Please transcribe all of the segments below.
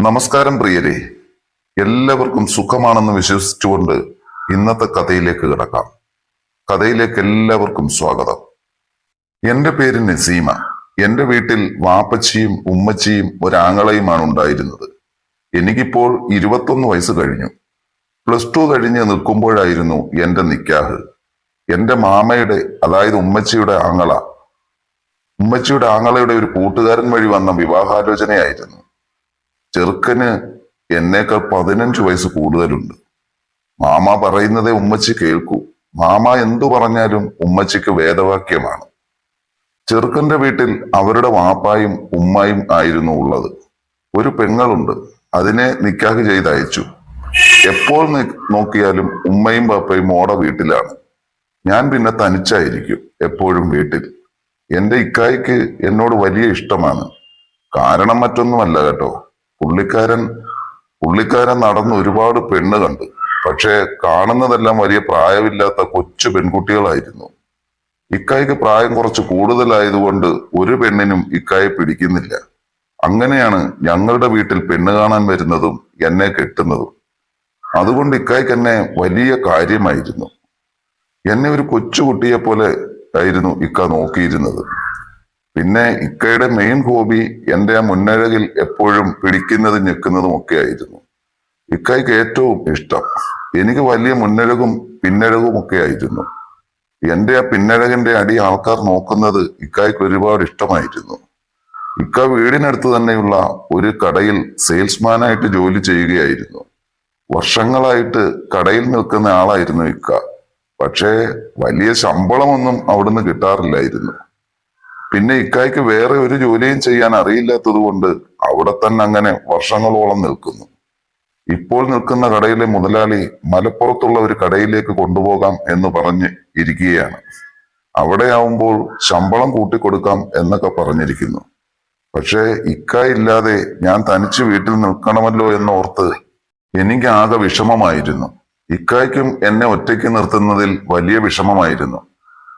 നമസ്കാരം പ്രിയരെ. എല്ലാവർക്കും സുഖമാണെന്ന് വിശ്വസിച്ചുകൊണ്ട് ഇന്നത്തെ കഥയിലേക്ക് കിടക്കാം. കഥയിലേക്ക് എല്ലാവർക്കും സ്വാഗതം. എന്റെ പേര് നസീമ. എന്റെ വീട്ടിൽ വാപ്പച്ചിയും ഉമ്മച്ചിയും ഒരാങ്ങളയുമാണ് ഉണ്ടായിരുന്നത്. എനിക്കിപ്പോൾ ഇരുപത്തൊന്ന് വയസ്സ് കഴിഞ്ഞു. പ്ലസ് ടു കഴിഞ്ഞ് നിൽക്കുമ്പോഴായിരുന്നു എന്റെ നിക്കാഹ്. എന്റെ മാമയുടെ അതായത് ഉമ്മച്ചിയുടെ ആങ്ങള. ഉമ്മച്ചിയുടെ ആങ്ങളയുടെ ഒരു കൂട്ടുകാരൻ വഴി വന്ന വിവാഹാലോചനയായിരുന്നു. ചെറുക്കന് എന്നേക്കാൾ പതിനഞ്ച് വയസ്സ് കൂടുതലുണ്ട്. മാമ പറയുന്നതേ ഉമ്മച്ചി കേൾക്കൂ. മാമ എന്തു പറഞ്ഞാലും ഉമ്മച്ചിക്ക് വേദവാക്യമാണ്. ചെറുക്കന്റെ വീട്ടിൽ അവരുടെ വാപ്പായും ഉമ്മായും ആയിരുന്നു ഉള്ളത്. ഒരു പെങ്ങളുണ്ട്. അതിനെ നിക്കാഹ് ചെയ്തയച്ചു. എപ്പോൾ നോക്കിയാലും ഉമ്മയും പാപ്പയും മോടെ വീട്ടിലാണ്. ഞാൻ പിന്നെ തനിച്ചായിരിക്കും എപ്പോഴും വീട്ടിൽ. എന്റെ ഇക്കായിക്ക് എന്നോട് വലിയ ഇഷ്ടമാണ്. കാരണം മറ്റൊന്നുമല്ല കേട്ടോ. പുള്ളിക്കാരൻ പുള്ളിക്കാരൻ നടന്ന് ഒരുപാട് പെണ്ണ് കണ്ടു. പക്ഷേ കാണുന്നതെല്ലാം വലിയ പ്രായമില്ലാത്ത കൊച്ചു പെൺകുട്ടികളായിരുന്നു. ഇക്കായ്ക്ക് പ്രായം കുറച്ച് കൂടുതലായതുകൊണ്ട് ഒരു പെണ്ണിനും ഇക്കായെ പിടിക്കുന്നില്ല. അങ്ങനെയാണ് ഞങ്ങളുടെ വീട്ടിൽ പെണ്ണ് കാണാൻ വരുന്നതും എന്നെ കെട്ടുന്നതും. അതുകൊണ്ട് ഇക്കായ്ക്ക് എന്നെ വലിയ കാര്യമായിരുന്നു. എന്നെ ഒരു കൊച്ചുകുട്ടിയെ പോലെ ആയിരുന്നു ഇക്ക നോക്കിയിരുന്നത്. പിന്നെ ഇക്കയുടെ മെയിൻ ഹോബി എന്റെ ആ മുന്നഴകിൽ എപ്പോഴും പിടിക്കുന്നതും ഞെക്കുന്നതും ഒക്കെ ആയിരുന്നു. ഇക്കയ്ക്ക് ഏറ്റവും ഇഷ്ടം എനിക്ക് വലിയ മുന്നഴകും പിന്നഴകും ഒക്കെ ആയിരുന്നു. എന്റെ ആ പിന്നഴകിന്റെ അടി ആൾക്കാർ നോക്കുന്നത് ഇക്കായ്ക്ക് ഒരുപാട് ഇഷ്ടമായിരുന്നു. ഇക്ക വീടിനടുത്ത് തന്നെയുള്ള ഒരു കടയിൽ സെയിൽസ്മാനായിട്ട് ജോലി ചെയ്യുകയായിരുന്നു. വർഷങ്ങളായിട്ട് കടയിൽ നിൽക്കുന്ന ആളായിരുന്നു ഇക്ക. പക്ഷേ വലിയ ശമ്പളമൊന്നും അവിടുന്ന് കിട്ടാറില്ലായിരുന്നു. പിന്നെ ഇക്കായ്ക്ക് വേറെ ഒരു ജോലിയും ചെയ്യാൻ അറിയില്ലാത്തത് കൊണ്ട് അവിടെ തന്നെ അങ്ങനെ വർഷങ്ങളോളം നിൽക്കുന്നു. ഇപ്പോൾ നിൽക്കുന്ന കടയിലെ മുതലാളി മലപ്പുറത്തുള്ള ഒരു കടയിലേക്ക് കൊണ്ടുപോകാം എന്ന് പറഞ്ഞ് ഇരിക്കുകയാണ്. അവിടെ ആവുമ്പോൾ ശമ്പളം കൂട്ടിക്കൊടുക്കാം എന്നൊക്കെ പറഞ്ഞിരിക്കുന്നു. പക്ഷേ ഇക്ക ഇല്ലാതെ ഞാൻ തനിച്ച് വീട്ടിൽ നിൽക്കണമല്ലോ എന്നോർത്ത് എനിക്ക് ആകെ വിഷമമായിരുന്നു. ഇക്കായ്ക്കും എന്നെ ഒറ്റയ്ക്ക് നിർത്തുന്നതിൽ വലിയ വിഷമമായിരുന്നു.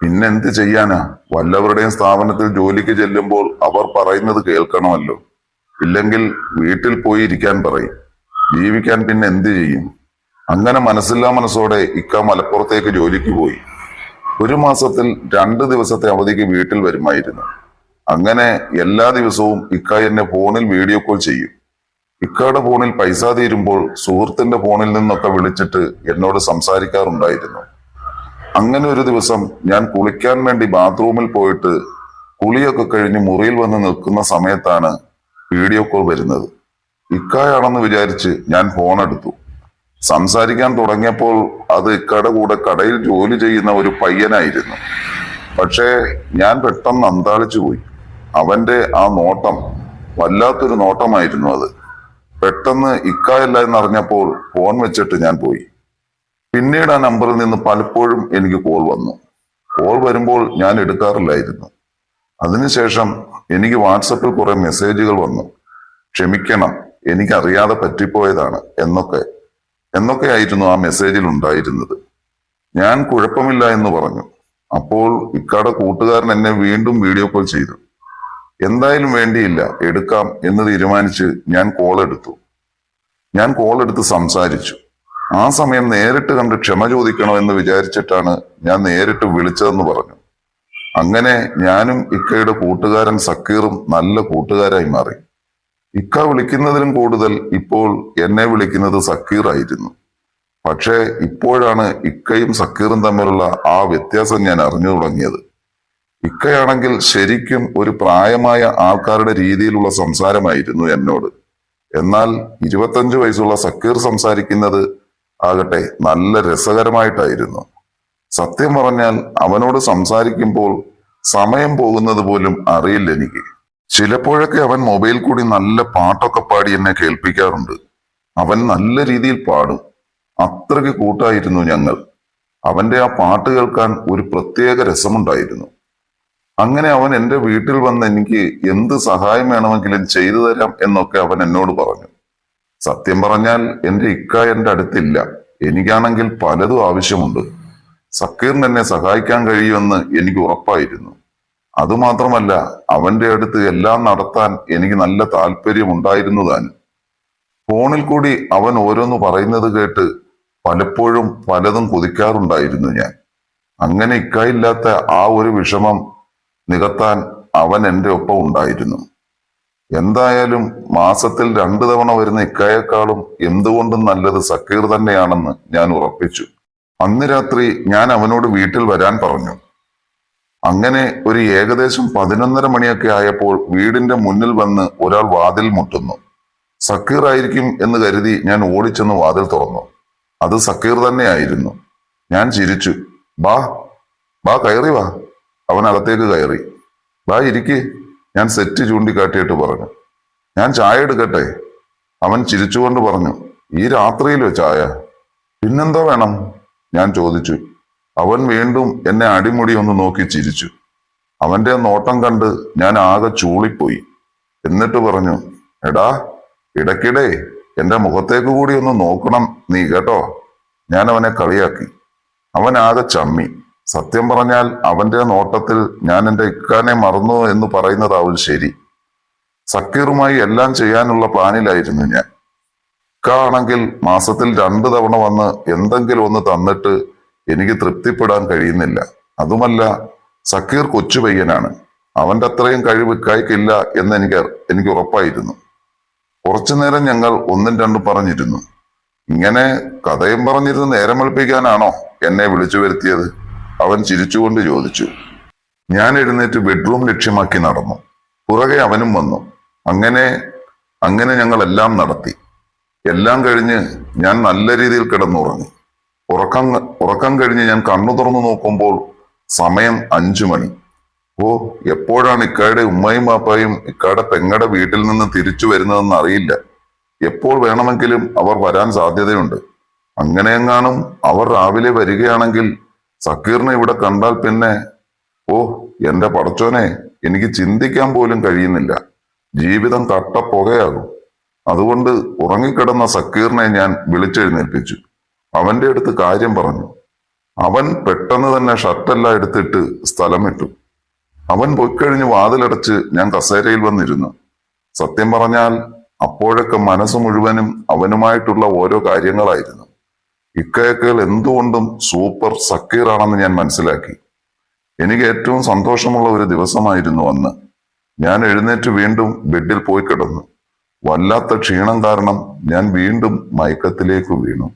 പിന്നെന്ത് ചെയ്യാനാ? വല്ലവരുടെയും സ്ഥാപനത്തിൽ ജോലിക്ക് ചെല്ലുമ്പോൾ അവർ പറയുന്നത് കേൾക്കണമല്ലോ. ഇല്ലെങ്കിൽ വീട്ടിൽ പോയി ഇരിക്കാൻ പറയും. ജീവിക്കാൻ പിന്നെ എന്ത് ചെയ്യും? അങ്ങനെ മനസ്സില്ലാ മനസ്സോടെ ഇക്ക മലപ്പുറത്തേക്ക് ജോലിക്ക് പോയി. ഒരു മാസത്തിൽ രണ്ട് ദിവസത്തെ അവധിക്ക് വീട്ടിൽ വരുമായിരുന്നു. അങ്ങനെ എല്ലാ ദിവസവും ഇക്ക എന്നെ ഫോണിൽ വീഡിയോ കോൾ ചെയ്യും. ഇക്കയുടെ ഫോണിൽ പൈസ തീരുമ്പോൾ സുഹൃത്തിന്റെ ഫോണിൽ നിന്നൊക്കെ വിളിച്ചിട്ട് എന്നോട് സംസാരിക്കാറുണ്ടായിരുന്നു. അങ്ങനെ ഒരു ദിവസം ഞാൻ കുളിക്കാൻ വേണ്ടി ബാത്റൂമിൽ പോയിട്ട് കുളിയൊക്കെ കഴിഞ്ഞ് മുറിയിൽ വന്ന് നിൽക്കുന്ന സമയത്താണ് വീഡിയോ കോൾ വരുന്നത്. ഇക്കായാണെന്ന് വിചാരിച്ച് ഞാൻ ഫോൺ എടുത്തു. സംസാരിക്കാൻ തുടങ്ങിയപ്പോൾ അത് ഇക്കയുടെ കൂടെ കടയിൽ ജോലി ചെയ്യുന്ന ഒരു പയ്യനായിരുന്നു. പക്ഷേ ഞാൻ പെട്ടെന്ന് അന്താളിച്ചു പോയി. അവന്റെ ആ നോട്ടം വല്ലാത്തൊരു നോട്ടമായിരുന്നു അത്. പെട്ടെന്ന് ഇക്കായല്ല എന്നറിഞ്ഞപ്പോൾ ഫോൺ വെച്ചിട്ട് ഞാൻ പോയി. പിന്നീട് ആ നമ്പറിൽ നിന്ന് പലപ്പോഴും എനിക്ക് കോൾ വന്നു. കോൾ വരുമ്പോൾ ഞാൻ എടുക്കാറില്ലായിരുന്നു. അതിനുശേഷം എനിക്ക് വാട്സപ്പിൽ കുറെ മെസ്സേജുകൾ വന്നു. ക്ഷമിക്കണം എനിക്കറിയാതെ പറ്റിപ്പോയതാണ് എന്നൊക്കെ. എന്നൊക്കെ ആയിരുന്നു ആ മെസ്സേജിൽ ഉണ്ടായിരുന്നത്. ഞാൻ കുഴപ്പമില്ല എന്ന് പറഞ്ഞു. അപ്പോൾ ഇക്കാടെ കൂട്ടുകാരൻ എന്നെ വീണ്ടും വീഡിയോ കോൾ ചെയ്തു. എന്തായാലും വേണ്ടിയില്ല എടുക്കാം എന്ന് തീരുമാനിച്ച് ഞാൻ കോൾ എടുത്തു. ഞാൻ കോൾ എടുത്ത് സംസാരിച്ചു. ആ സമയം നേരിട്ട് കണ്ട് ക്ഷമ ചോദിക്കണോ എന്ന് വിചാരിച്ചിട്ടാണ് ഞാൻ നേരിട്ട് വിളിച്ചതെന്ന് പറഞ്ഞു. അങ്ങനെ ഞാനും ഇക്കയുടെ കൂട്ടുകാരൻ സക്കീറും നല്ല കൂട്ടുകാരായി മാറി. ഇക്ക വിളിക്കുന്നതിലും കൂടുതൽ ഇപ്പോൾ എന്നെ വിളിക്കുന്നത് സക്കീറായിരുന്നു പക്ഷേ ഇപ്പോഴാണ് ഇക്കയും സക്കീറും തമ്മിലുള്ള ആ വ്യത്യാസം ഞാൻ അറിഞ്ഞു തുടങ്ങിയത്. ഇക്കയാണെങ്കിൽ ശരിക്കും ഒരു പ്രായമായ ആൾക്കാരുടെ രീതിയിലുള്ള സംസാരമായിരുന്നു എന്നോട്. എന്നാൽ ഇരുപത്തഞ്ചു വയസ്സുള്ള സക്കീർ സംസാരിക്കുന്നത് ആകട്ടെ നല്ല രസകരമായിട്ടായിരുന്നു. സത്യം പറഞ്ഞാൽ അവനോട് സംസാരിക്കുമ്പോൾ സമയം പോകുന്നത് പോലും അറിയില്ല എനിക്ക്. ചിലപ്പോഴൊക്കെ അവൻ മൊബൈൽ കൂടി നല്ല പാട്ടൊക്കെ പാടി എന്നെ കേൾപ്പിക്കാറുണ്ട്. അവൻ നല്ല രീതിയിൽ പാടും. അത്രയ്ക്ക് കൂട്ടായിരുന്നു ഞങ്ങൾ. അവന്റെ ആ പാട്ട് കേൾക്കാൻ ഒരു പ്രത്യേക രസമുണ്ടായിരുന്നു. അങ്ങനെ അവൻ എന്റെ വീട്ടിൽ വന്ന് എനിക്ക് എന്ത് സഹായം വേണമെങ്കിലും ചെയ്തു തരാം എന്നൊക്കെ അവൻ എന്നോട് പറഞ്ഞു. സത്യം പറഞ്ഞാൽ എന്റെ ഇക്ക എന്റെ അടുത്തില്ല. എനിക്കാണെങ്കിൽ പലതും ആവശ്യമുണ്ട്. സക്കീറിന് എന്നെ സഹായിക്കാൻ കഴിയുമെന്ന് എനിക്ക് ഉറപ്പായിരുന്നു. അതുമാത്രമല്ല അവന്റെ അടുത്ത് എല്ലാം നടത്താൻ എനിക്ക് നല്ല താല്പര്യമുണ്ടായിരുന്നു താനും ഫോണിൽ കൂടി അവൻ ഓരോന്ന് പറയുന്നത് കേട്ട് പലപ്പോഴും പലതും കൊതിക്കാറുണ്ടായിരുന്നു ഞാൻ. അങ്ങനെ ഇക്കായില്ലാത്ത ആ ഒരു വിഷമം നികത്താൻ അവൻ എന്റെ ഒപ്പം ഉണ്ടായിരുന്നു. എന്തായാലും മാസത്തിൽ രണ്ടു തവണ വരുന്ന ഇക്കായേക്കാളും എന്തുകൊണ്ടും നല്ലത് സക്കീർ തന്നെയാണെന്ന് ഞാൻ ഉറപ്പിച്ചു. അന്ന് രാത്രി ഞാൻ അവനോട് വീട്ടിൽ വരാൻ പറഞ്ഞു. അങ്ങനെ ഒരു ഏകദേശം പതിനൊന്നര മണിയൊക്കെ ആയപ്പോൾ വീടിന്റെ മുന്നിൽ വന്ന് ഒരാൾ വാതിൽ മുട്ടുന്നു. സക്കീർ ആയിരിക്കും എന്ന് കരുതി ഞാൻ ഓടിച്ചെന്ന് വാതിൽ തുറന്നു. അത് സക്കീർ തന്നെയായിരുന്നു. ഞാൻ ചിരിച്ചു. ബാ ബാ കയറി വാ. അവൻ അകത്തേക്ക് കയറി. ബാ ഇരിക്ക്. ഞാൻ സെറ്റ് ചൂണ്ടിക്കാട്ടിയിട്ട് പറഞ്ഞു. ഞാൻ ചായ എടുക്കട്ടെ? അവൻ ചിരിച്ചുകൊണ്ട് പറഞ്ഞു ഈ രാത്രിയിലോ ചായ? പിന്നെന്തോ വേണം? ഞാൻ ചോദിച്ചു. അവൻ വീണ്ടും എന്നെ അടിമുടി ഒന്ന് നോക്കി ചിരിച്ചു. അവന്റെ നോട്ടം കണ്ട് ഞാൻ ആകെ ചൂളിപ്പോയി. എന്നിട്ട് പറഞ്ഞു എടാ ഇടയ്ക്കിടെ എന്റെ മുഖത്തേക്ക് കൂടി ഒന്ന് നോക്കണം നീ കേട്ടോ? ഞാൻ അവനെ കളിയാക്കി. അവൻ ആകെ ചമ്മി. സത്യം പറഞ്ഞാൽ അവന്റെ നോട്ടത്തിൽ ഞാൻ എന്റെ ഇക്കാനെ മറന്നു എന്ന് പറയുന്നതാവും ശരി. സക്കീറുമായി എല്ലാം ചെയ്യാനുള്ള പ്ലാനിലായിരുന്നു ഞാൻ. ഇക്ക ആണെങ്കിൽ മാസത്തിൽ രണ്ട് തവണ വന്ന് എന്തെങ്കിലും ഒന്ന് തന്നിട്ട് എനിക്ക് തൃപ്തിപ്പെടാൻ കഴിയുന്നില്ല. അതുമല്ല സക്കീർ കൊച്ചു പയ്യനാണ്. അത്രയും കഴിവ് ഇക്കായ്ക്കില്ല എന്ന് എനിക്ക് എനിക്ക് ഉറപ്പായിരുന്നു. കുറച്ചു നേരം ഞങ്ങൾ ഒന്നും രണ്ടും പറഞ്ഞിരുന്നു. ഇങ്ങനെ കഥയും പറഞ്ഞിരുന്ന് നേരം വെളുപ്പിക്കാനാണോ എന്നെ വിളിച്ചു വരുത്തിയത്? അവൻ ചിരിച്ചുകൊണ്ട് ചോദിച്ചു ഞാൻ എഴുന്നേറ്റ് ബെഡ്റൂം ലക്ഷ്യമാക്കി നടന്നു. പുറകെ അവനും വന്നു. അങ്ങനെ അങ്ങനെ ഞങ്ങൾ എല്ലാം നടത്തി. എല്ലാം കഴിഞ്ഞ് ഞാൻ നല്ല രീതിയിൽ കിടന്നുറങ്ങി. ഉറക്കം ഉറക്കം കഴിഞ്ഞ് ഞാൻ കണ്ണു തുറന്നു നോക്കുമ്പോൾ സമയം അഞ്ചു മണി. ഓ എപ്പോഴാണ് ഇക്കായുടെ ഉമ്മയും പാപ്പയും ഇക്കായുടെ പെങ്ങടെ വീട്ടിൽ നിന്ന് തിരിച്ചു വരുന്നതെന്ന് അറിയില്ല. എപ്പോൾ വേണമെങ്കിലും അവർ വരാൻ സാധ്യതയുണ്ട്. അങ്ങനെയെങ്ങാനും അവർ രാവിലെ വരികയാണെങ്കിൽ സക്കീറിനെ ഇവിടെ കണ്ടാൽ പിന്നെ ഓ എന്റെ പടച്ചോനെ എനിക്ക് ചിന്തിക്കാൻ പോലും കഴിയുന്നില്ല. ജീവിതം കട്ട പുകയാകും. അതുകൊണ്ട് ഉറങ്ങിക്കിടന്ന സക്കീറിനെ ഞാൻ വിളിച്ചെഴുന്നേൽപ്പിച്ചു. അവന്റെ അടുത്ത് കാര്യം പറഞ്ഞു. അവൻ പെട്ടെന്ന് തന്നെ ഷർട്ടെല്ലാം എടുത്തിട്ട് സ്ഥലം വിട്ടു അവൻ പൊയ്ക്കഴിഞ്ഞ് വാതിലടച്ച് ഞാൻ കസേരയിൽ വന്നിരുന്നു. സത്യം പറഞ്ഞാൽ അപ്പോഴൊക്കെ മനസ്സ് മുഴുവനും അവനുമായിട്ടുള്ള ഓരോ കാര്യങ്ങളായിരുന്നു. ഇക്കയേക്കാൾ എന്തുകൊണ്ടും സൂപ്പർ സക്കീറാണെന്ന് ഞാൻ മനസ്സിലാക്കി. എനിക്ക് ഏറ്റവും സന്തോഷമുള്ള ഒരു ദിവസമായിരുന്നു അന്ന്. ഞാൻ എഴുന്നേറ്റ് വീണ്ടും ബെഡിൽ പോയി കിടന്നു. വല്ലാത്ത ക്ഷീണം കാരണം ഞാൻ വീണ്ടും മയക്കത്തിലേക്ക് വീണു.